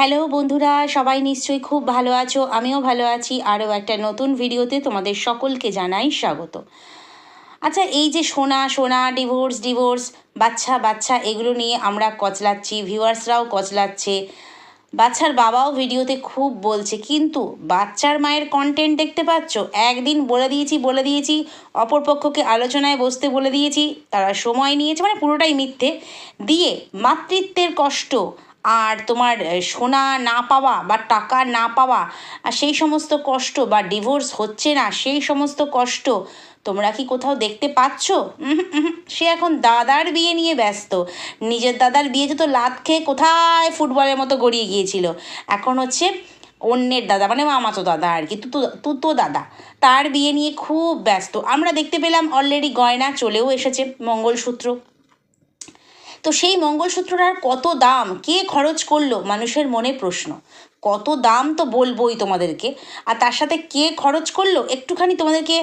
Hello বন্ধুরা, সবাই নিশ্চয়ই খুব ভালো আছো, আমিও ভালো আছি, আরও একটা নতুন ভিডিওতে তোমাদের সকলকে জানাই স্বাগত। আচ্ছা এই যে সোনা সোনা ডিভোর্স ডিভোর্স বাচ্চা বাচ্চা, এগুলো নিয়ে আমরা কচলাচ্ছি ভিউয়ার্সরাও কচলাচ্ছে, বাচ্চার বাবাও ভিডিওতে খুব বলছে, কিন্তু বাচ্চার মায়ের কন্টেন্ট দেখতে পাচ্ছ? একদিন বলে দিয়েছি বলে দিয়েছি অপরপক্ষকে আলোচনায় বসতে বলে দিয়েছি, তারা সময় নিয়েছে মানে পুরোটাই মিথ্যে, দিয়ে মাতৃত্বের কষ্ট আর তোমার সোনা না পাওয়া বা টাকা না পাওয়া, আর সেই সমস্ত কষ্ট বা ডিভোর্স হচ্ছে না, সেই সমস্ত কষ্ট তোমরা কি কোথাও দেখতে পাচ্ছ? সে এখন দাদার বিয়ে নিয়ে ব্যস্ত। নিজের দাদার বিয়েতে তো লাত খেয়ে কোথায় ফুটবলের মতো গড়িয়ে গিয়েছিল। এখন হচ্ছে অন্যের দাদা মানে মামাতো দাদা আর কি, তুতো তুতো দাদা। তার বিয়ে নিয়ে খুব ব্যস্ত। আমরা দেখতে পেলাম অলরেডি গয়না চলেও এসেছে, মঙ্গলসূত্র। তো সেই মঙ্গলসূত্রটার কত দাম? কে খরচ করল? মানুষের মনে প্রশ্ন। কত দাম তো বলবোই তোমাদেরকে। আর তার সাথে কে খরচ করল? একটুখানি তোমাদেরকে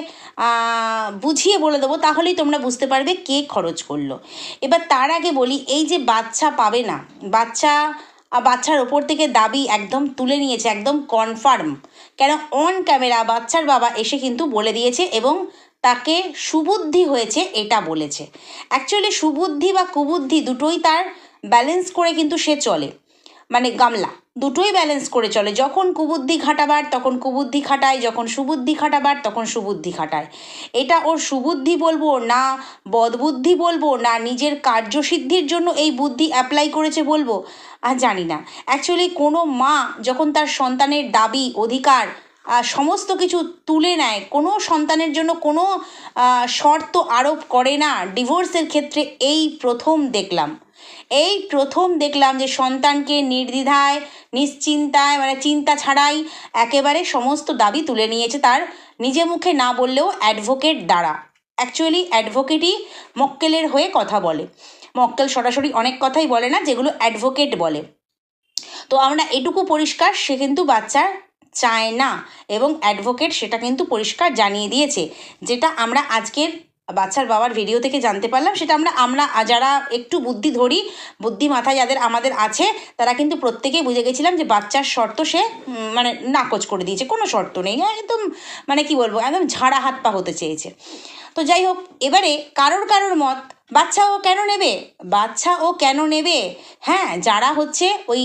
বুঝিয়ে বলে দেবো, তাহলেই তোমরা বুঝতে পারবে কে খরচ করল। এবার তার আগে বলি, এই যে বাচ্চা পাবে না, বাচ্চা বাচ্চার ওপর থেকে দাবি একদম তুলে নিয়েছে, একদম কনফার্ম কেন? অন ক্যামেরা বাচ্চার বাবা এসে কিন্তু বলে দিয়েছে এবং তাকে সুবুদ্ধি হয়েছে, এটা বলেছে। অ্যাকচুয়ালি সুবুদ্ধি বা কুবুদ্ধি দুটোই তার ব্যালেন্স করে কিন্তু সে চলে। মানে গামলা, দুটোই ব্যালেন্স করে চলে। যখন কুবুদ্ধি খাটাবার, তখন কুবুদ্ধি খাটায়, যখন সুবুদ্ধি খাটাবার, তখন সুবুদ্ধি খাটায়। এটা ওর সুবুদ্ধি বলব না বদবুদ্ধি বলব না নিজের কার্যসিদ্ধির জন্য এই বুদ্ধি অ্যাপ্লাই করেছে বলব, আর জানি না। অ্যাকচুয়ালি কোনো মা যখন তার সন্তানের দাবি, অধিকার সমস্ত কিছু তুলে নেয়। কোনো সন্তানের জন্য কোনো শর্ত আরোপ করে না। ডিভোর্সের ক্ষেত্রে এই প্রথম দেখলাম। এই প্রথম দেখলাম যে সন্তানকে নির্দ্বিধায়, নিশ্চিন্তায় মানে চিন্তা ছাড়াই একেবারে সমস্ত দাবি তুলে নিয়েছে তার নিজে মুখে না বললেও অ্যাডভোকেট দ্বারা। অ্যাকচুয়ালি অ্যাডভোকেটই মক্কেলের হয়ে কথা বলে। মক্কেল সরাসরি অনেক কথাই বলে না, যেগুলো অ্যাডভোকেট বলে। তো আমরা এটুকু পরিষ্কার, সে কিন্তু বাচ্চার চায় না। এবং অ্যাডভোকেট সেটা কিন্তু পরিষ্কার জানিয়ে দিয়েছে। যেটা আমরা আজকের বাচ্চার বাবার ভিডিও থেকে জানতে পারলাম, সেটা আমরা আমরা যারা একটু বুদ্ধি ধরি, বুদ্ধি মাথায় যাদের আমাদের আছে, তারা কিন্তু প্রত্যেকেই বুঝে গেছিলাম যে বাচ্চার শর্ত সে মানে নাকচ করে দিয়েছে। কোনো শর্ত নেই, একদম মানে কি বলব, একদম ঝাড়া হাত পা হতে চেয়েছে। তো যাই হোক, এবারে কারোর কারোর মত বাচ্চা ও কেন নেবে? বাচ্চা ও কেন নেবে? হ্যাঁ যারা হচ্ছে ওই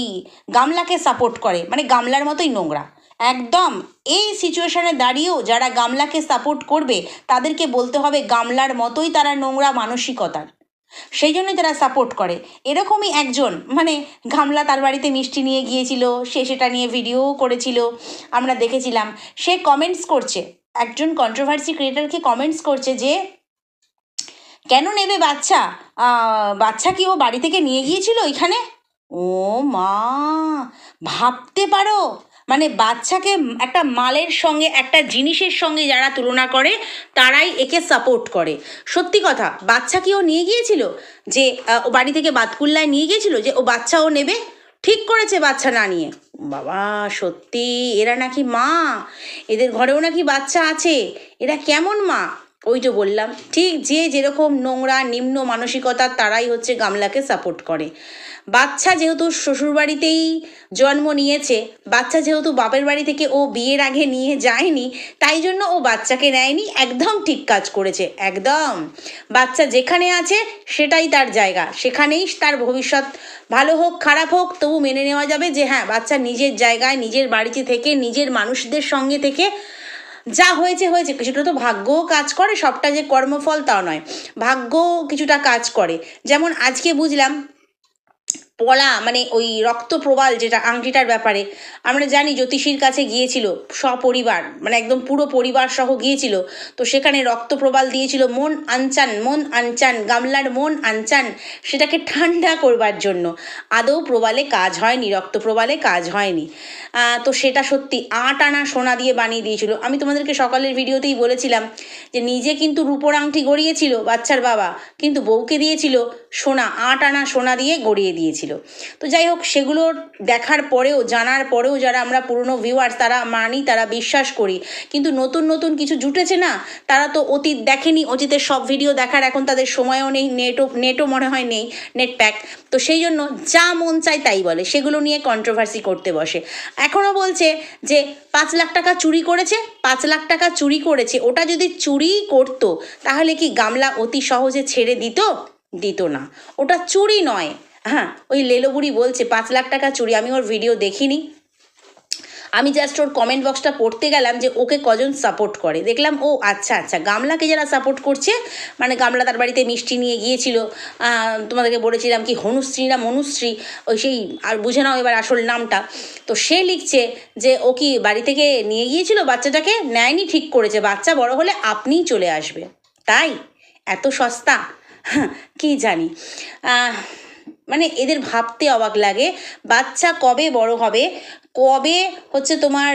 গামলাকে সাপোর্ট করে মানে গামলার মতোই নোংরা। একদম। এই সিচুয়েশনে দাঁড়িয়েও যারা গামলাকে সাপোর্ট করবে, তাদেরকে বলতে হবে গামলার মতোই তারা নোংরা মানসিকতার। সেই জন্যই তারা সাপোর্ট করে। এরকমই একজন মানে গামলা তার বাড়িতে মিষ্টি নিয়ে গিয়েছিল, সে সেটা নিয়ে ভিডিও করেছিল, আমরা দেখেছিলাম। সে কমেন্টস করছে। একজন কন্ট্রোভার্সি ক্রিয়েটারকে কমেন্টস করছে যে, কেন নেবে বাচ্চা? বাচ্চা কি ও বাড়ি থেকে নিয়ে গিয়েছিল এখানে ও মা, ভাবতে পারো! মানে বাচ্চাকে একটা মালের সঙ্গে, একটা জিনিসের সঙ্গে যারা তুলনা করে, তারাই একে সাপোর্ট করে। সত্যি কথা, বাচ্চা কি ও নিয়ে গিয়েছিল? যে ও বাড়ি থেকে বাতকুল্লায় নিয়ে গিয়েছিল যে, ও বাচ্চা ও নেবে? ঠিক করেছে বাচ্চা না নিয়ে। বাবা, সত্যি, এরা নাকি মা, এদের ঘরেও নাকি বাচ্চা আছে। এরা কেমন মা? ওই যে বললাম, ঠিক যে যেরকম নোংরা, নিম্ন মানসিকতা তারাই হচ্ছে গামলাকে সাপোর্ট করে। বাচ্চা যেহেতু শ্বশুরবাড়িতেই জন্ম নিয়েছে, বাচ্চা যেহেতু বাপের বাড়ি থেকে ও বিয়ের আগে নিয়ে যায়নি, তাই জন্য ও বাচ্চাকে নেয়নি, একদম ঠিক কাজ করেছে, একদম। বাচ্চা যেখানে আছে সেটাই তার জায়গা, সেখানেই তার ভবিষ্যৎ ভালো হোক, খারাপ হোক, তবু মেনে নেওয়া যাবে যে হ্যাঁ বাচ্চা নিজের জায়গায়, নিজের বাড়িতে থেকে, নিজের মানুষদের সঙ্গে থেকে যা হয়েছে হয়েছে কিছুটা তো ভাগ্যও কাজ করে, সবটা যে কর্মফল তাও নয়। ভাগ্য কিছুটা কাজ করে। যেমন আজকে বুঝলাম পলা মানে ওই রক্তপ্রবাল যেটা আংটিটার ব্যাপারে, আমরা জানি জ্যোতিষীর কাছে গিয়েছিল, সপরিবার মানে একদম পুরো পরিবার সহ গিয়েছিল, তো সেখানে রক্তপ্রবাল দিয়েছিল, মন আনচান মন আনচান, গামলার মন আনচান, সেটাকে ঠান্ডা করবার জন্য। আদৌ প্রবালে কাজ হয়নি, রক্তপ্রবালে কাজ হয়নি। তো সেটা সত্যি আট আনা সোনা দিয়ে বানিয়ে দিয়েছিল। আমি তোমাদেরকে সকালের ভিডিওতেই বলেছিলাম যে নিজে কিন্তু রূপোর আংটি গড়িয়েছিল বাচ্চার বাবা, কিন্তু বউকে দিয়েছিল সোনা, আট আনা সোনা দিয়ে গড়িয়ে দিয়েছিল। গিয়েছিল তো যাই হোক, সেগুলো দেখার পরেও, জানার পরেও যারা আমরা পুরনো ভিউয়ার্স তারা মানি, তারা বিশ্বাস করি। কিন্তু নতুন নতুন কিছু জুটেছে না, তারা তো অতীত দেখেনি। অতীতের সব ভিডিও দেখার এখন তাদের সময়ও নেই নেটও নেটও মনে হয় নেই নেট প্যাক তো সেই জন্য যা মন চায় তাই বলে, সেগুলো নিয়ে কন্ট্রোভার্সি করতে বসে। এখনও বলছে যে, পাঁচ লাখ টাকা চুরি করেছে, পাঁচ লাখ টাকা চুরি করেছে। ওটা যদি চুরিই করতো, তাহলে কি গামলা অতি সহজে ছেড়ে দিত? দিত না। ওটা চুরি নয়। হ্যাঁ ওই লেলোবুড়ি বলছে পাঁচ লাখ টাকা চুরি আমি ওর ভিডিও দেখিনি। আমি জাস্ট ওর কমেন্ট বক্সটা পড়তে গেলাম যে ওকে কজন সাপোর্ট করে। দেখলাম ও আচ্ছা আচ্ছা গামলাকে যারা সাপোর্ট করছে মানে গামলা তার বাড়িতে মিষ্টি নিয়ে গিয়েছিল তোমাদেরকে বলেছিলাম কি হনুশ্রী না মনুশ্রী ওই সেই আর বুঝে নাও এবার আসল নামটা। তো সে লিখছে যে ও কি বাড়ি থেকে নিয়ে গিয়েছিল বাচ্চাটাকে? নেয়নি ঠিক করেছে বাচ্চা বড় হলে আপনিই চলে আসবে। তাই এত সস্তা? হ্যাঁ, কি জানি। মানে এদের ভাবতে অবাক লাগে। বাচ্চা কবে বড় হবে? কবে হচ্ছে তোমার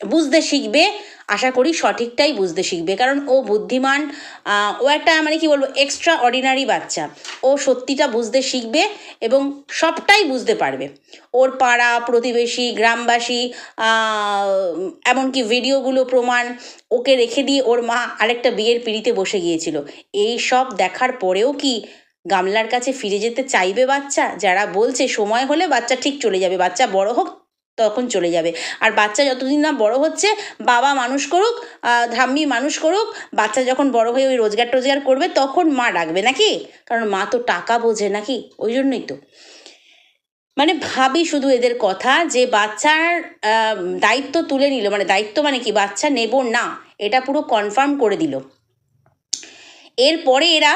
বুঝতে শিখবে? আশা করি সঠিকটাই বুঝতে শিখবে। কারণ ও বুদ্ধিমান ও একটা মানে কি বলব এক্সট্রা অর্ডিনারি বাচ্চা। ও সত্যিটা বুঝতে শিখবে এবং সবটাই বুঝতে পারবে। ওর পাড়া, প্রতিবেশী, গ্রামবাসী এমনকি ভিডিওগুলো প্রমাণ ওকে রেখে দিয়ে ওর মা আরেকটা বিয়ের পিড়িতে বসে গিয়েছিল। এই সব দেখার পরেও কি গামলার কাছে ফিরে যেতে চাইবে বাচ্চা? যারা বলছে সময় হলে বাচ্চা ঠিক চলে যাবে, বাচ্চা বড় হোক তখন চলে যাবে। আর বাচ্চা যতদিন না বড় হচ্ছে, বাবা মানুষ করুক ধাম্মি মানুষ করুক, বাচ্চা যখন বড় হয়ে ওই রোজগার টোজগার করবে, তখন মা ডাকবে নাকি? কারণ মা তো টাকা বোঝে নাকি? ওই জন্যই তো। মানে ভাবি শুধু এদের কথা যে বাচ্চার দায়িত্ব তুলে নিল। মানে দায়িত্ব মানে কি? বাচ্চা নেব না। এটা পুরো কনফার্ম করে দিল। এরপরে এরা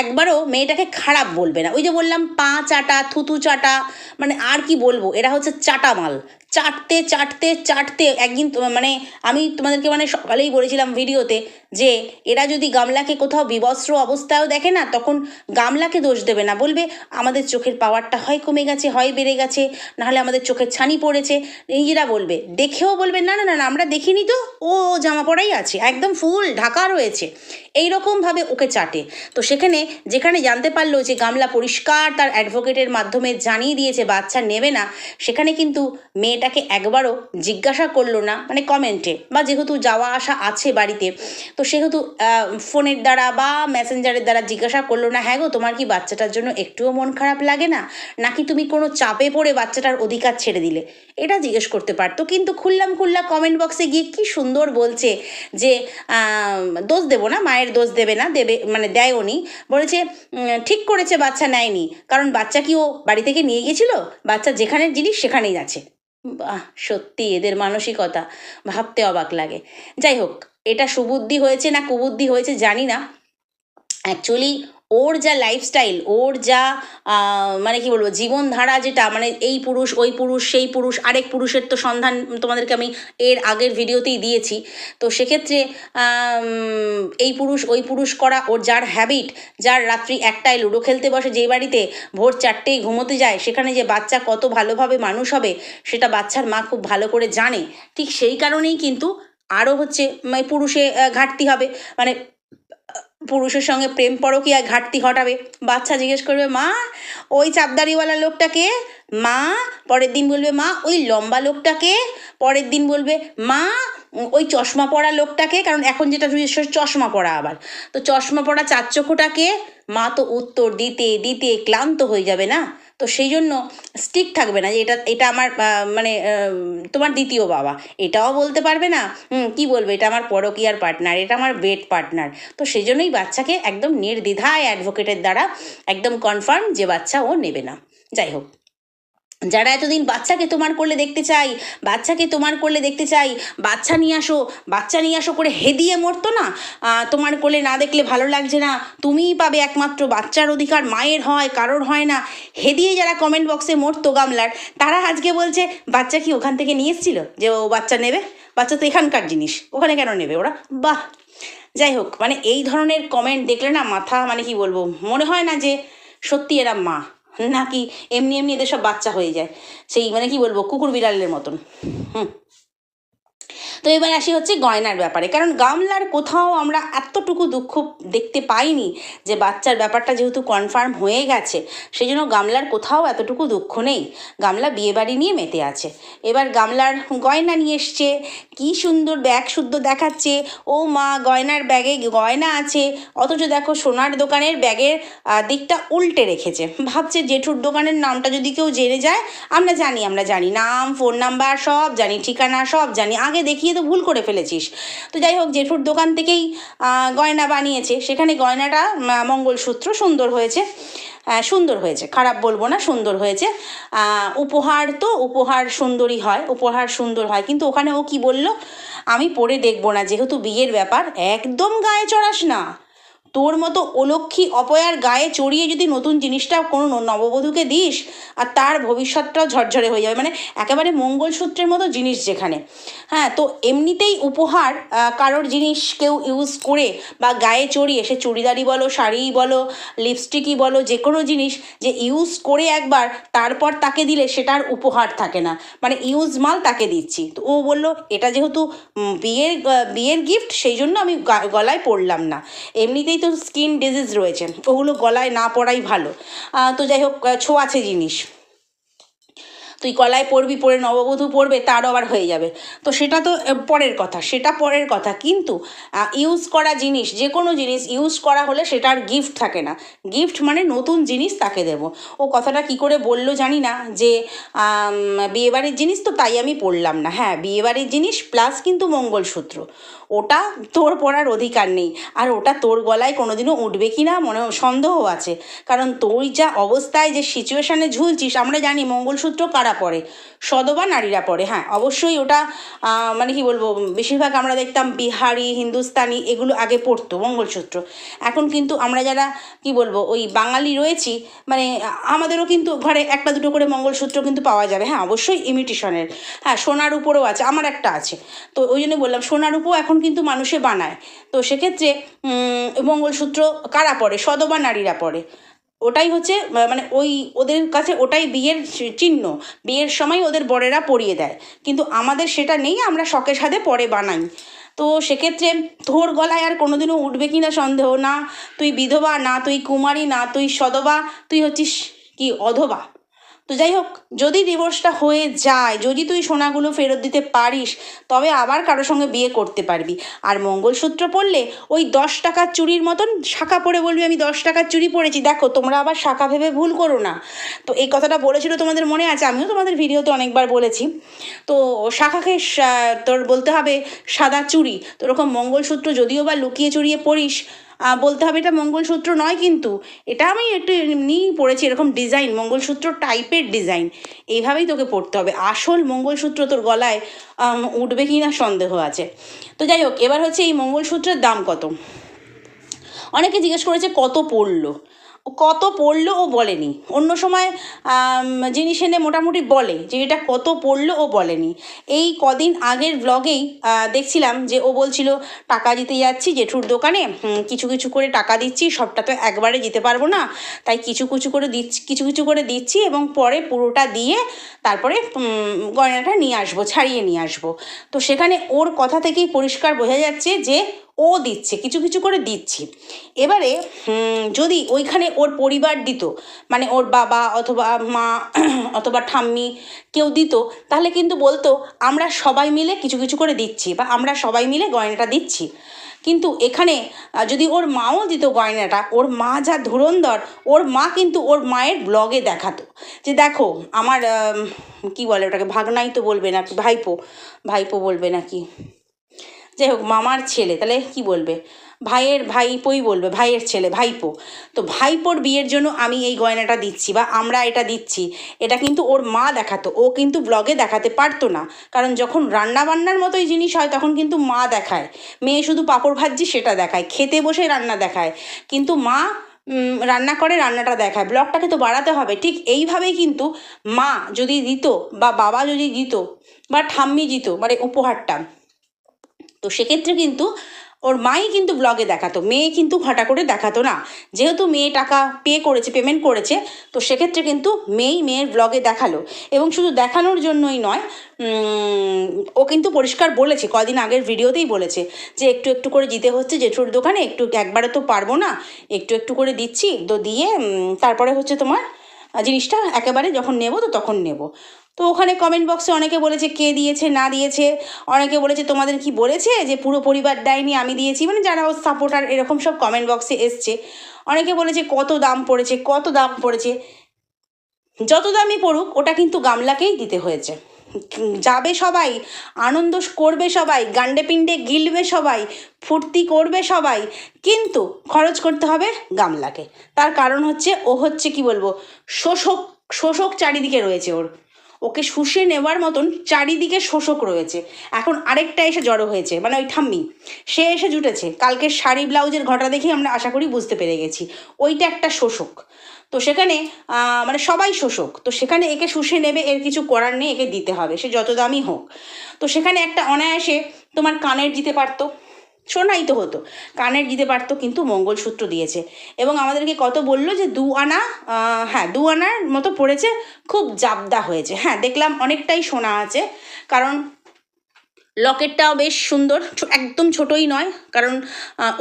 একবারও মেয়েটাকে খারাপ বলবে না। ওই যে বললাম পা চাটা, থুতু চাটা মানে আর কি বলব? এরা হচ্ছে চাটা মাল চাটতে চাটতে চাটতে একদিন মানে আমি তোমাদেরকে মানে সকালেই বলেছিলাম ভিডিওতে যে এরা যদি গামলাকে কোথাও বিবস্ত্র অবস্থায়ও দেখে না, তখন গামলাকে দোষ দেবে না। বলবে, আমাদের চোখের পাওয়ারটা হয় কমে গেছে, হয় বেড়ে গেছে, নাহলে আমাদের চোখের ছানি পড়েছে। নিজেরা বলবে, দেখেও বলবে, না না না আমরা দেখিনি তো, ও জামা পরাই আছে, একদম ফুল ঢাকা রয়েছে। এই রকমভাবে ওকে চাটে। তো সেখানে, যেখানে জানতে পারল যে গামলা পরিষ্কার তার অ্যাডভোকেটের মাধ্যমে জানিয়ে দিয়েছে, বাচ্চা নেবে না, সেখানে কিন্তু মেয়েটাকে একবারও জিজ্ঞাসা করল না মানে কমেন্টে বা যেহেতু যাওয়া আসা আছে বাড়িতে, তো সেহেতু ফোনের দ্বারা বা মেসেঞ্জারের দ্বারা জিজ্ঞাসা করল না হ্যাঁ গো, তোমার কি বাচ্চাটার জন্য একটুও মন খারাপ লাগে না? নাকি তুমি কোনো চাপে পড়ে বাচ্চাটার অধিকার ছেড়ে দিলে? এটা জিজ্ঞেস করতে পারতো, কিন্তু খুললাম খুল্লা কমেন্ট বক্সে গিয়ে কি সুন্দর বলছে যে দোষ দেবো না, মায়ের দোষ দেবে না, দেবে মানে দেয় উনি বলেছে ঠিক করেছে, বাচ্চা নেয়নি। কারণ বাচ্চা কি ও বাড়ি থেকে নিয়ে গেছিল? বাচ্চা যেখানের জিনিস সেখানেই আছে। বাহ, সত্যি, এদের মানসিকতা ভাবতে অবাক লাগে। যাই হোক, এটা সুবুদ্ধি হয়েছে না কুবুদ্ধি হয়েছে জানি না। অ্যাকচুয়ালি ওর যা লাইফস্টাইল ওর যা মানে কি বলব, জীবনধারা যেটা মানে এই পুরুষ, ওই পুরুষ, সেই পুরুষ, আরেক পুরুষের তো সন্ধান তোমাদেরকে আমি এর আগের ভিডিওতেই দিয়েছি। তো সেক্ষেত্রে এই পুরুষ, ওই পুরুষ করা ওর যার হ্যাবিট যার রাত্রি একটায় লুডো খেলতে বসে, যে বাড়িতে ভোর চারটেই ঘুমোতে যায়, সেখানে যে বাচ্চা কত ভালোভাবে মানুষ হবে, সেটা বাচ্চার মা খুব ভালো করে জানে। ঠিক সেই কারণেই কিন্তু আরও হচ্ছে মানে পুরুষে ঘাটতি হবে। মানে পুরুষের সঙ্গে প্রেম পরো কি আর ঘাটতি ঘটাবে। বাচ্চা জিজ্ঞেস করবে, মা, ওই চাপদারিওয়ালা লোকটাকে মা। পরের দিন বলবে, মা, ওই লম্বা লোকটাকে পরের দিন বলবে, মা, ওই চশমা পরা লোকটাকে কারণ এখন যেটা চশমা পরা আবার। তো চশমা পরা চারচোখোটাকে মা তো উত্তর দিতে দিতে ক্লান্ত হয়ে যাবে না? তো সেই জন্য স্টিক থাকবে না যে এটা এটা আমার মানে তোমার দ্বিতীয় বাবা। এটাও বলতে পারবে না কি বলবে? এটা আমার পরকিয়ার পার্টনার এটা আমার বেড পার্টনার তো সেই জন্যই বাচ্চাকে একদম নির্দ্বিধায় অ্যাডভোকেটের দ্বারা একদম কনফার্ম যে বাচ্চা ও নেবে না। যাই হোক। যারা এতদিন বাচ্চাকে তোমার করলে দেখতে চাই বাচ্চাকে তোমার করলে দেখতে চাই বাচ্চা নিয়ে আসো, বাচ্চা নিয়ে আসো করে হেদিয়ে মরতো না। তোমার কোলে না দেখলে ভালো লাগছে না। তুমিই পাবে একমাত্র বাচ্চার অধিকার, মায়ের হয়, কারোর হয় না। হেদিয়ে যারা কমেন্ট বক্সে মরতো গামলার, তারা আজকে বলছে, বাচ্চা কি ওখান থেকে নিয়ে এসেছিল যে ও বাচ্চা নেবে? বাচ্চা তো এখানকার জিনিস, ওখানে কেন নেবে ওরা? বাহ! যাই হোক মানে এই ধরনের কমেন্ট দেখলে না মাথা মানে কি বলব, মনে হয় না যে সত্যি এরা মা। নাকি এমনি এমনি এদের সব বাচ্চা হয়ে যায়। সেই মানে কি বলব? কুকুর বিড়ালের মতন। হুম। তো এবার আসি হচ্ছে গয়নার ব্যাপারে। কারণ গামলার কোথাও আমরা এতটুকু দুঃখ দেখতে পাইনি যে বাচ্চার ব্যাপারটা যেহেতু কনফার্ম হয়ে গেছে সেই জন্য গামলার কোথাও এতটুকু দুঃখ নেই। গামলা বিয়েবাড়ি নিয়ে মেতে আছে। এবার গামলার গয়না নিয়ে এসছে, কি সুন্দর ব্যাগ শুদ্ধ দেখাচ্ছে। ও মা, গয়নার ব্যাগে গয়না আছে, অথচ দেখো সোনার দোকানের ব্যাগের দিকটা উল্টে রেখেছে। ভাবছে জেঠুর দোকানের নামটা যদি কেউ জেনে যায়, আমরা জানি আমরা জানি। নাম, ফোন নাম্বার সব জানি, ঠিকানা সব জানি। আগে দেখিয়ে তো ভুল করে ফেলেছিস। তো যাই হোক, জেঠুর দোকান থেকেই গয়না বানিয়েছে। সেখানে গয়নাটা মঙ্গলসূত্র সুন্দর হয়েছে। সুন্দর হয়েছে। খারাপ বলব না, সুন্দর হয়েছে। উপহার তো, উপহার সুন্দরই হয়, উপহার সুন্দর হয়। কিন্তু ওখানে ও কি বলল? আমি পরে দেখব না, যেহেতু বিয়ের ব্যাপার। একদম গায়ে চড়াস না। তোর মতো অলক্ষী অপয়ার গায়ে চড়িয়ে যদি নতুন জিনিসটা কোনো নববধূকে দিস, আর তার ভবিষ্যৎটাও ঝরঝরে হয়ে যাবে। মানে একেবারে মঙ্গলসূত্রের মতো জিনিস যেখানে। হ্যাঁ তো এমনিতেই উপহার কারোর জিনিস কেউ ইউজ করে বা গায়ে চড়িয়ে, সে চুড়িদারি বলো, শাড়িই বলো লিপস্টিকই বলো, যে কোনো জিনিস যে ইউজ করে একবার, তারপর তাকে দিলে সেটার উপহার থাকে না। মানে ইউজ মাল তাকে দিচ্ছি। তো ও বলল, এটা যেহেতু বিয়ের বিয়ের গিফট সেই জন্য আমি গলায় পরলাম না। এমনিতেই তো স্কিন ডিজিজ রয়েছে, ওগুলো গলায় না পরাই ভালো। তো যাই হোক ছোঁয়াছে জিনিস। তুই গলায় পরবি পরে নববধূ পড়বে, তারও আবার হয়ে যাবে। তো সেটা তো পরের কথা, সেটা পরের কথা। কিন্তু ইউজ করা জিনিস যে কোনো জিনিস ইউজ করা হলে সেটার গিফট থাকে না। গিফট মানে নতুন জিনিস তাকে দেব। ও কথাটা কি করে বলল জানি না, যে বিয়েবাড়ির জিনিস তো তাই আমি পড়লাম না। হ্যাঁ বিয়েবাড়ির জিনিস প্লাস কিন্তু মঙ্গলসূত্র। ওটা তোর পড়ার অধিকার নেই। আর ওটা তোর গলায় কোনোদিনও উঠবে কি না মনে সন্দেহ আছে। কারণ তুই যা অবস্থায় যে সিচুয়েশানে ঝুলছিস, আমরা জানি মঙ্গলসূত্র কারা পরে সদবা নারীরা পরে হ্যাঁ। অবশ্যই ওটা মানে কি বলব, বেশিরভাগ আমরা দেখতাম বিহারি, হিন্দুস্তানি, এগুলো আগে পড়তো মঙ্গলসূত্র। এখন কিন্তু আমরা যারা, কি বলব, ওই বাঙালি রয়েছি মানে আমাদেরও কিন্তু ঘরে একটা দুটো করে মঙ্গলসূত্র কিন্তু পাওয়া যাবে। হ্যাঁ অবশ্যই ইমিটেশনের হ্যাঁ সোনার উপরেও আছে, আমার একটা আছে। তো ওই জন্য বললাম, সোনার উপও এখন কিন্তু মানুষে বানায়। তো সেক্ষেত্রে মঙ্গলসূত্র কারা পরে সদবা নারীরা পরে ওটাই হচ্ছে মানে ওই ওদের কাছে ওটাই বিয়ের চিহ্ন। বিয়ের সময় ওদের বরেরা পরিয়ে দেয়। কিন্তু আমাদের সেটা নেই, আমরা শখে সাধে পরে বানাই। তো সেক্ষেত্রে তোর গলায় আর কোনোদিনও উঠবে কি না সন্দেহ না। তুই বিধবা না, তুই কুমারী না, তুই সদবা, তুই হচ্ছিস কি অধবা? তো যাই হোক, যদি ডিভোর্সটা হয়ে যায়, যদি তুই সোনাগুলো ফেরত দিতে পারিস, তবে আবার কারও সঙ্গে বিয়ে করতে পারবি। আর মঙ্গলসূত্র পড়লে ওই দশ টাকার চুরির মতন শাখা পরে বলবি, আমি দশ টাকার চুরি পরেছি দেখো, তোমরা আবার শাখা ভেবে ভুল করো না। তো এই কথাটা বলেছিল তোমাদের মনে আছে? আমিও তোমাদের ভিডিওতে অনেকবার বলেছি। তো শাখাকে তোর বলতে হবে সাদা চুড়ি তো ওরকম মঙ্গলসূত্র যদিও বা লুকিয়ে চুরিয়ে পড়িস বলতে হবে এটা মঙ্গলসূত্র নয় কিন্তু এটা আমি একটু এমনিই পড়েছি এরকম ডিজাইন মঙ্গলসূত্র টাইপের ডিজাইন এইভাবেই তোকে পড়তে হবে। আসল মঙ্গলসূত্র তোর গলায় উঠবে কি না সন্দেহ আছে। তো যাই হোক, এবার হচ্ছে এই মঙ্গলসূত্রের দাম কত? অনেকে জিজ্ঞেস করেছে কত পড়ল? কত পড়ল ও বলেনি। অন্য সময় জিনিস এনে মোটামুটি বলে যে এটা কত পড়ল ও বলেনি। এই কদিন আগের ব্লগেই দেখছিলাম যে ও বলছিল, টাকা দিতে যাচ্ছি জেঠুর দোকানে কিছু কিছু করে টাকা দিচ্ছি, সবটা তো একবারে দিতে পারব না। তাই কিছু কিছু করে দিচ্ছি, কিছু কিছু করে দিচ্ছি এবং পরে পুরোটা দিয়ে তারপরে গয়নাটা নিয়ে আসব, ছাড়িয়ে নিয়ে আসব। তো সেখানে ওর কথা থেকেই পরিষ্কার বোঝা যাচ্ছে যে ও দিচ্ছে কিছু কিছু করে দিচ্ছি। এবারে যদি ওইখানে ওর পরিবার দিত মানে ওর বাবা অথবা মা অথবা ঠাম্মি কেউ দিত তাহলে কিন্তু বলতো আমরা সবাই মিলে কিছু কিছু করে দিচ্ছি বা আমরা সবাই মিলে গয়নাটা দিচ্ছি। কিন্তু এখানে যদি ওর মাও দিত গয়নাটা ওর মা যা ধুরন্ধর ওর মা কিন্তু ওর মায়ের ব্লগে দেখাতো। যে দেখো আমার আম, কি বলে ওটাকে ভাগনাই তো বলবে নাকি ভাইপো ভাইপো বলবে নাকি? যাই হোক, মামার ছেলে, তাহলে কি বলবে? ভাইয়ের ভাইপোই বলবে, ভাইয়ের ছেলে, ভাইপো। তো ভাইপোর বিয়ের জন্য আমি এই গয়নাটা দিচ্ছি বা আমরা এটা দিচ্ছি। এটা কিন্তু ওর মা দেখাতো, ও কিন্তু ব্লগে দেখাতে পারতো না। কারণ যখন রান্না বান্নার মতোই জিনিস হয়, তখন কিন্তু মা দেখায়। মেয়ে শুধু পাঁপড় ভাজছি, সেটা দেখায়। খেতে বসে রান্না দেখায়। কিন্তু মা রান্না করে, রান্নাটা দেখায়। ব্লগটাকে তো বাড়াতে হবে। ঠিক এইভাবেই কিন্তু মা যদি দিত বা বাবা যদি দিত বা ঠাম্মি দিত মানে উপহারটা তো সেক্ষেত্রে কিন্তু ওর মাই কিন্তু ব্লগে দেখাতো, মেয়ে কিন্তু ঘটা করে দেখাতো না। যেহেতু মেয়ে টাকা পে করেছে পেমেন্ট করেছে, তো সেক্ষেত্রে কিন্তু মেয়েই মেয়ের ব্লগে দেখাল। এবং শুধু দেখানোর জন্যই নয় ও কিন্তু পরিষ্কার বলেছে, কদিন আগের ভিডিওতেই বলেছে যে একটু একটু করে দিতে হচ্ছে জেঠুর দোকানে, একটু একবারে তো পারব না, একটু একটু করে দিচ্ছি, তো দিয়ে তারপরে হচ্ছে তোমার জিনিসটা একেবারে যখন নেব তো তখন নেব। তো ওখানে কমেন্ট বক্সে অনেকে বলেছে কে দিয়েছে, না দিয়েছে। অনেকে বলেছে তোমাদের কি বলেছে যে পুরো পরিবার দেয়নি, আমি দিয়েছি। মানে যারা সাপোর্টার এরকম সব কমেন্ট বক্সে এসছে, অনেকে বলেছে কত দাম পড়েছে, কত দাম পড়েছে। যত দামই পড়ুক, ওটা কিন্তু গামলাকেই দিতে হয়েছে। যাবে সবাই, আনন্দ করবে সবাই, গান্ডে পিণ্ডে গিলবে সবাই, ফুর্তি করবে সবাই, কিন্তু খরচ করতে হবে গামলাকে। তার কারণ হচ্ছে, ও হচ্ছে কি বলব, শোষক শোষক চারিদিকে রয়েছে ওর। ওকে শুষে নেওয়ার মতন চারিদিকে শোষক রয়েছে। এখন আরেকটা এসে জড়ো হয়েছে মানে ওই ঠাম্মি। সে এসে জুটেছে। কালকের শাড়ি, ব্লাউজের ঘটা দেখে আমরা আশা করি বুঝতে পেরে গেছি। ওইটা একটা শোষক। তো সেখানে মানে সবাই শোষক। তো সেখানে একে শুষে নেবে, এর কিছু করার নেই, একে দিতে হবে। সে যত দামই হোক। তো সেখানে একটা অনায়াসে তোমার কানের দিতে পারতো। শোনাই তো হতো। কানের দিতে পারতো কিন্তু মঙ্গলসূত্র দিয়েছে। এবং আমাদেরকে কত বলল যে, দু আনা হ্যাঁ দু আনার মতো পড়েছে, খুব জাবদা হয়েছে। হ্যাঁ দেখলাম অনেকটাই সোনা আছে। কারণ লকেটটাও বেশ সুন্দর একদম ছোটই নয়, কারণ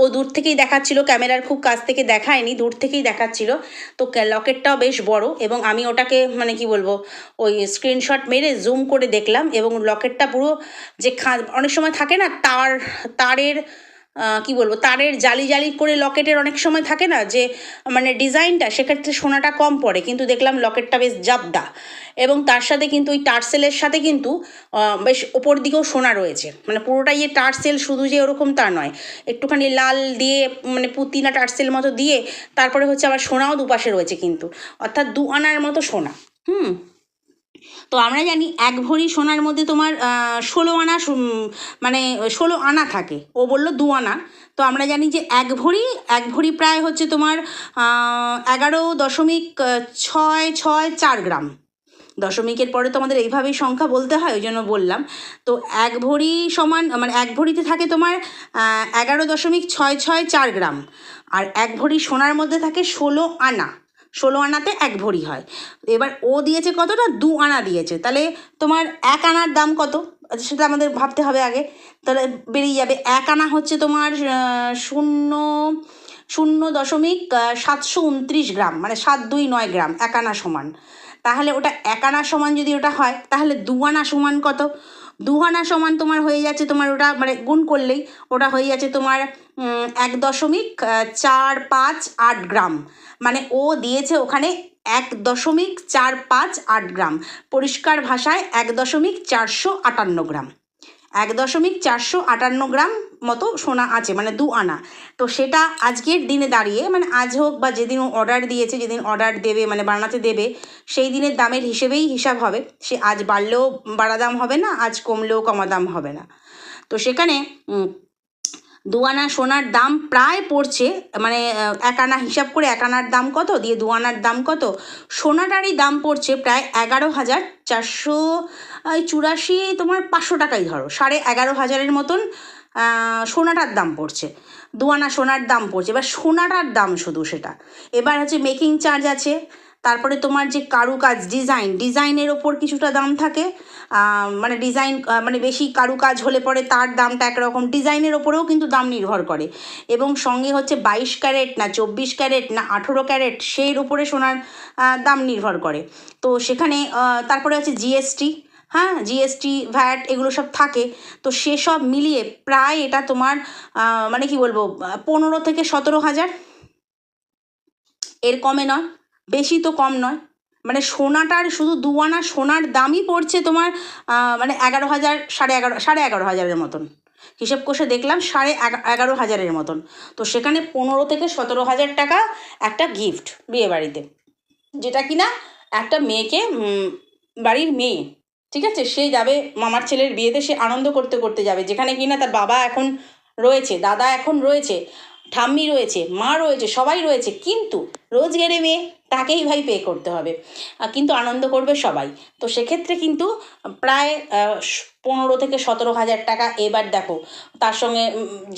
ও দূর থেকেই দেখাচ্ছিল, ক্যামেরার খুব কাছ থেকে দেখায়নি, দূর থেকেই দেখাচ্ছিল। তো লকেটটাও বেশ বড় এবং আমি ওটাকে মানে কি বলব, ওই স্ক্রিনশট মেরে জুম করে দেখলাম এবং লকেটটা পুরো যে খা, অনেক সময় থাকে না, তার, তারের কি বলব, তারের জালি জালি করে লকেটের অনেক সময় থাকে না যে মানে ডিজাইনটা সেক্ষেত্রে সোনাটা কম পড়ে, কিন্তু দেখলাম লকেটটা বেশ জাবদা। এবং তার সাথে কিন্তু ওই টার্সেলের সাথে কিন্তু বেশ ওপর দিকেও সোনা রয়েছে। মানে পুরোটাই যে টার্সেল শুধু যে ওরকম তা নয়, একটুখানি লাল দিয়ে মানে পুতিনা টার্সেল মতো দিয়ে, তারপরে হচ্ছে আবার সোনাও দুপাশে রয়েছে কিন্তু। অর্থাৎ দু আনার মতো সোনা। হুম? তো আমরা জানি এক ভরি সোনার মধ্যে তোমার ষোলো আনা মানে ষোলো আনা থাকে। ও বলল দু আনা। তো আমরা জানি যে এক ভরি এক ভরি প্রায় হচ্ছে তোমার এগারো দশমিক ছয় ছয়, চার গ্রাম। দশমিকের পরে তো আমাদের এইভাবেই সংখ্যা বলতে হয়, ওই জন্য বললাম। তো এক ভরি সমান মানে এক ভরিতে থাকে তোমার এগারো দশমিক ছয় ছয়, চার গ্রাম। আর এক ভরি সোনার মধ্যে থাকে ষোলো আনা। ষোলো আনাতে এক ভরি হয়। এবার ও দিয়েছে কতটা? দু আনা দিয়েছে। তাহলে তোমার এক আনার দাম কত? সেটা আমাদের ভাবতে হবে আগে। তাহলে বেরিয়ে যাবে। এক আনা হচ্ছে তোমার শূন্য শূন্য দশমিক সাতশো উনত্রিশ গ্রাম। মানে সাত দুই নয় গ্রাম, এক আনা সমান। তাহলে ওটা এক আনা সমান যদি ওটা হয়, তাহলে দু আনা সমান কত? দু আনা সমান তোমার হয়ে যাচ্ছে তোমার ওটা মানে গুণ করলেই ওটা হয়ে যাচ্ছে তোমার এক দশমিক চার পাঁচ আট গ্রাম। মানে ও দিয়েছে ওখানে এক দশমিক চার পাঁচ আট গ্রাম। পরিষ্কার ভাষায় এক দশমিক চারশো আটান্ন গ্রাম। এক দশমিক চারশো আটান্ন গ্রাম মতো সোনা আছে মানে দু আনা। তো সেটা আজকের দিনে দাঁড়িয়ে মানে আজ হোক বা যেদিন ও অর্ডার দিয়েছে, যেদিন অর্ডার দেবে মানে বানাতে দেবে, সেই দিনের দামের হিসেবেই হিসাব হবে। সে আজ বাড়লেও বাড়া দাম হবে না, আজ কমলেও কমা দাম হবে না। তো সেখানে উম, দু আনা সোনার দাম প্রায় পড়ছে মানে এক আনা হিসাব করে এক আনার দাম কত? দিয়ে দু আনার দাম কত? সোনাটারই দাম পড়ছে প্রায় এগারো হাজার চারশো চুরাশি তোমার পাঁচশো টাকাই ধরো সাড়ে এগারো হাজারের মতন সোনাটার দাম পড়ছে দু আনা সোনার দাম পড়ছে। এবার সোনাটার দাম শুধু সেটা। এবার হচ্ছে মেকিং চার্জ আছে তারপরে তোমার যে কারুকাজ ডিজাইন ডিজাইনের ওপর কিছুটা দাম থাকে। মানে ডিজাইন মানে বেশি কারুকাজ হলে পরে তার দামটা একরকম। ডিজাইনের ওপরেও কিন্তু দাম নির্ভর করে। এবং সঙ্গে হচ্ছে বাইশ ক্যারেট না চব্বিশ ক্যারেট না আঠেরো ক্যারেট সেই উপরে সোনার দাম নির্ভর করে। তো সেখানে তারপরে হচ্ছে জিএসটি হ্যাঁ? জিএসটি ভ্যাট এগুলো সব থাকে। তো সেসব মিলিয়ে প্রায় এটা তোমার মানে কি বলব পনেরো থেকে সতেরো হাজার। এর কমে নয়। বেশি তো কম নয়। মানে সোনাটার শুধু দু আনা সোনার দামই পড়ছে তোমার মানে এগারো হাজার, সাড়ে এগারো সাড়ে এগারো হাজারের মতন। হিসেব কষে দেখলাম সাড়ে এগা- এগারো হাজারের মতন। তো সেখানে পনেরো থেকে সতেরো হাজার টাকা একটা গিফট বিয়ে বাড়িতে যেটা কিনা একটা মেয়েকে বাড়ির মেয়ে, ঠিক আছে? সে যাবে মামার ছেলের বিয়েতে, সে আনন্দ করতে করতে যাবে। যেখানে কিনা তার বাবা এখন রয়েছে, দাদা এখন রয়েছে, ঠাম্মি রয়েছে, মা রয়েছে, সবাই রয়েছে। কিন্তু রোজগেরে মেয়ে তাকেই ভাই পে করতে হবে। কিন্তু আনন্দ করবে সবাই। তো সেক্ষেত্রে কিন্তু প্রায় পনেরো থেকে সতেরো হাজার টাকা এবার দেখো, তার সঙ্গে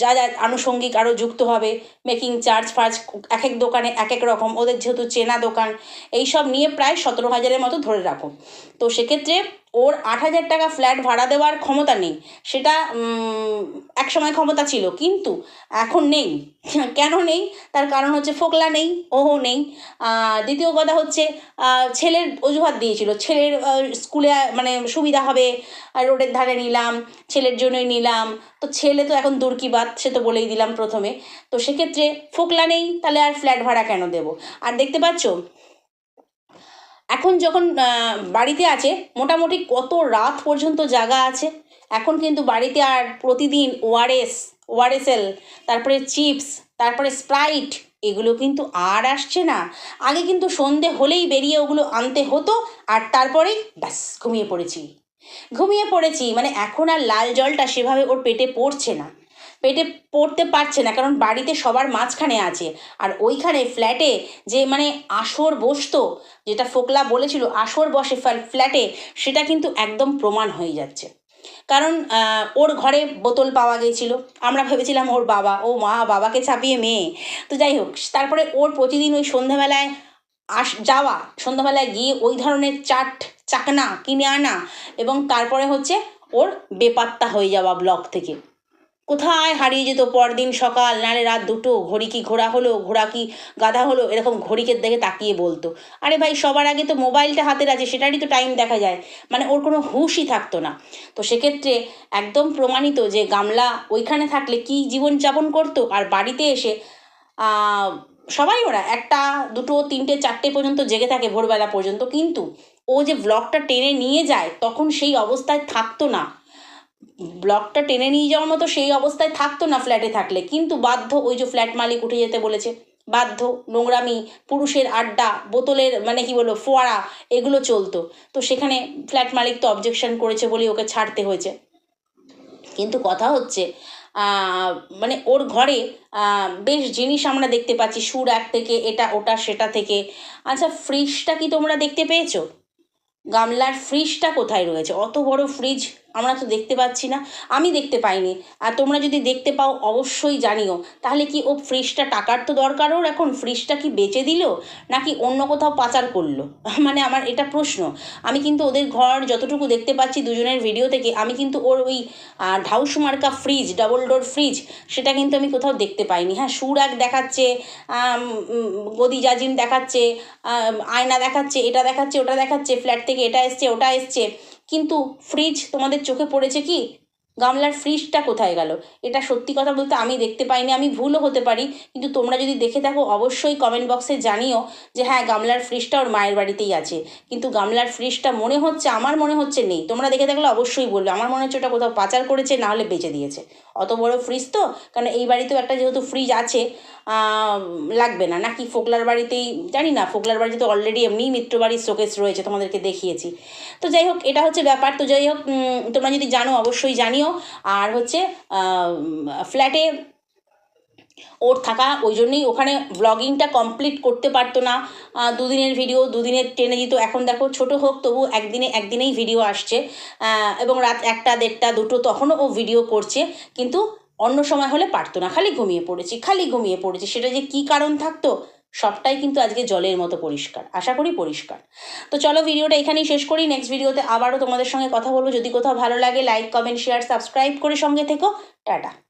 যা যা আনুষঙ্গিক আরও যুক্ত হবে মেকিং চার্জ ফার্জ, এক এক দোকানে এক এক রকম, ওদের যেহেতু চেনা দোকান এই সব নিয়ে প্রায় সতেরো হাজারের মতো ধরে রাখো। তো সেক্ষেত্রে ওর আট হাজার টাকা ফ্ল্যাট ভাড়া দেওয়ার ক্ষমতা নেই। সেটা এক সময় ক্ষমতা ছিল, কিন্তু এখন নেই। কেন নেই? তার কারণ হচ্ছে ফোকলা নেই, ওহো নেই। দ্বিতীয় কথা হচ্ছে ছেলের অজুহাত দিয়েছিল। ছেলের স্কুলে মানে সুবিধা হবে রোডের ধারে নিলাম, ছেলের জন্যই নিলাম। তো ছেলে তো এখন দূর কি বাদ সে তো বলেই দিলাম প্রথমে। তো সেক্ষেত্রে ফোকলা নেই, তাহলে আর ফ্ল্যাট ভাড়া কেন দেবো? আর দেখতে পাচ্ছ এখন যখন বাড়িতে আছে, মোটামুটি কত রাত পর্যন্ত জায়গা আছে? এখন কিন্তু বাড়িতে আর প্রতিদিন ওআরএস ওআরএসএল তারপরে চিপস, তারপরে স্প্রাইট, এগুলো কিন্তু আর আসছে না। আগে কিন্তু সন্ধে হলেই বেরিয়ে ওগুলো আনতে হতো, আর তারপরেই ব্যাস, ঘুমিয়ে পড়েছি। ঘুমিয়ে পড়েছি মানে এখন আর লাল জলটা সেভাবে ওর পেটে পড়ছে না। পেটে পড়তে পারছে না, কারণ বাড়িতে সবার মাঝখানে আছে। আর ওইখানে ফ্ল্যাটে যে মানে আসর বসতো, যেটা ফোকলা বলেছিল, আসর বসে ফ্ল্যাটে সেটা কিন্তু একদম প্রমাণ হয়ে যাচ্ছে। কারণ ওর ঘরে বোতল পাওয়া গিয়েছিল আমরা ভেবেছিলাম ওর বাবা, ও মা বাবাকে ছাপিয়ে মেয়ে। তো যাই হোক, তারপরে ওর প্রতিদিন ওই সন্ধ্যাবেলায় আস, যাওয়া, সন্ধ্যাবেলায় গিয়ে ওই ধরনের চাট, চাকনা কিনে আনা এবং তারপরে হচ্ছে ওর বেপাত্তা হয়ে যাওয়া ব্লক থেকে। কোথায় হারিয়ে যেত পরদিন সকাল? নালে রাত দুটো। ঘড়ি কি ঘোড়া হলো? ঘোড়া কি গাধা হলো? এরকম ঘড়িকে দেখে তাকিয়ে বলতো। আরে ভাই, সবার আগে তো মোবাইলটা হাতের আছে সেটারই তো টাইম দেখা যায়। মানে ওর কোনো হুঁশই থাকতো না। তো সেক্ষেত্রে একদম প্রমাণিত যে গামলা ওইখানে থাকলে কি জীবনযাপন করতো? আর বাড়িতে এসে সবাই ওরা একটা, দুটো, তিনটে, চারটে পর্যন্ত জেগে থাকে ভোরবেলা পর্যন্ত। কিন্তু ও যে ব্লগটা টেনে নিয়ে যায়, তখন সেই অবস্থায় থাকতো না। ব্লকটা টেনে নিয়ে যাওয়ার মতো সেই অবস্থায় থাকতো না ফ্ল্যাটে থাকলে। কিন্তু বাধ্য ওই যে ফ্ল্যাট মালিক উঠে যেতে বলেছে, বাধ্য নোংরামি, পুরুষের আড্ডা, বোতলের মানে কি বলব, ফোয়ারা, এগুলো চলতো। তো সেখানে ফ্ল্যাট মালিক তো অবজেকশন করেছে বলে ওকে ছাড়তে হয়েছে। কিন্তু কথা হচ্ছে মানে ওর ঘরে বেশ জিনিস আমরা দেখতে পাচ্ছি, সুর এক থেকে, এটা, ওটা, সেটা থেকে। আচ্ছা ফ্রিজটা কি তোমরা দেখতে পেয়েছ? গামলার ফ্রিজটা কোথায় রয়েছে? অত বড় ফ্রিজ আমরা তো দেখতে পাচ্ছি না। আমি দেখতে পাইনি। আর তোমরা যদি দেখতে পাও, অবশ্যই জানিও। তাহলে কি ও ফ্রিজটা টাকার তো দরকার ওর এখন? ফ্রিজটা কি বেচে দিল? নাকি অন্য কোথাও পাচার করল? মানে আমার এটা প্রশ্ন। আমি কিন্তু ওদের ঘর যতটুকু দেখতে পাচ্ছি দুজনের ভিডিও থেকে, আমি কিন্তু ওর ওই ঢাউস মার্কা ফ্রিজ ডাবল ডোর ফ্রিজ সেটা কিন্তু আমি কোথাও দেখতে পাইনি। হ্যাঁ সুরাগ দেখাচ্ছে গদি জাজিম দেখাচ্ছে আয়না দেখাচ্ছে, এটা দেখাচ্ছে, ওটা দেখাচ্ছে ফ্ল্যাট থেকে এটা এসছে, ওটা এসছে। কিন্তু ফ্রিজ তোমাদের চোখে পড়েছে কি? গামলার ফ্রিজটা কোথায় গেল? এটা সত্যি কথা বলতে আমি দেখতে পাইনি, আমি ভুলও হতে পারি। কিন্তু তোমরা যদি দেখে থাকো, অবশ্যই কমেন্ট বক্সে জানিও যে হ্যাঁ গামলার ফ্রিজটা ওর মায়ের বাড়িতেই আছে। কিন্তু গামলার ফ্রিজটা মনে হচ্ছে, আমার মনে হচ্ছে নেই। তোমরা দেখে থাকলে অবশ্যই বলবে, আমার মনে হচ্ছে ওটা কোথাও পাচার করেছে, না হলে বেচে দিয়েছে। অত বড় ফ্রিজ তো? কারণ এই বাড়িতেও একটা যেহেতু ফ্রিজ আছে লাগবে না। নাকি ফোকলার বাড়িতেই, জানি না, ফোকলার বাড়িতে তো অলরেডি এমনিই মিত্র বাড়ির শোকেস রয়েছে, তোমাদেরকে দেখিয়েছি। তো যাই হোক, এটা হচ্ছে ব্যাপার। তো যাই হোক তোমরা যদি জানো, অবশ্যই জানিও। আর হচ্ছে ফ্ল্যাটে ওর থাকা, ওই জন্যই ওখানে ব্লগিংটা কমপ্লিট করতে পারতো না। দুদিনের ভিডিও দুদিনের টেনে দিত এখন দেখো, ছোট হোক, তবু একদিনে, একদিনেই ভিডিও আসছে। এবং রাত একটা, দেড়টা, দুটো তখনও ও ভিডিও করছে। কিন্তু অন্য সময় হলে পারতো না। খালি ঘুমিয়ে পড়েছি, খালি ঘুমিয়ে পড়েছি। সেটা যে কী কারণ থাকতো? সবটাই কিন্তু আজকে জলের মতো পরিষ্কার। আশা করি পরিষ্কার। তো চলো ভিডিওটা এখানেই শেষ করি। নেক্সট ভিডিওতে আবারও তোমাদের সঙ্গে কথা বলব। যদি কোথাও ভালো লাগে লাইক কমেন্ট শেয়ার সাবস্ক্রাইব করে সঙ্গে থেকো। টাটা।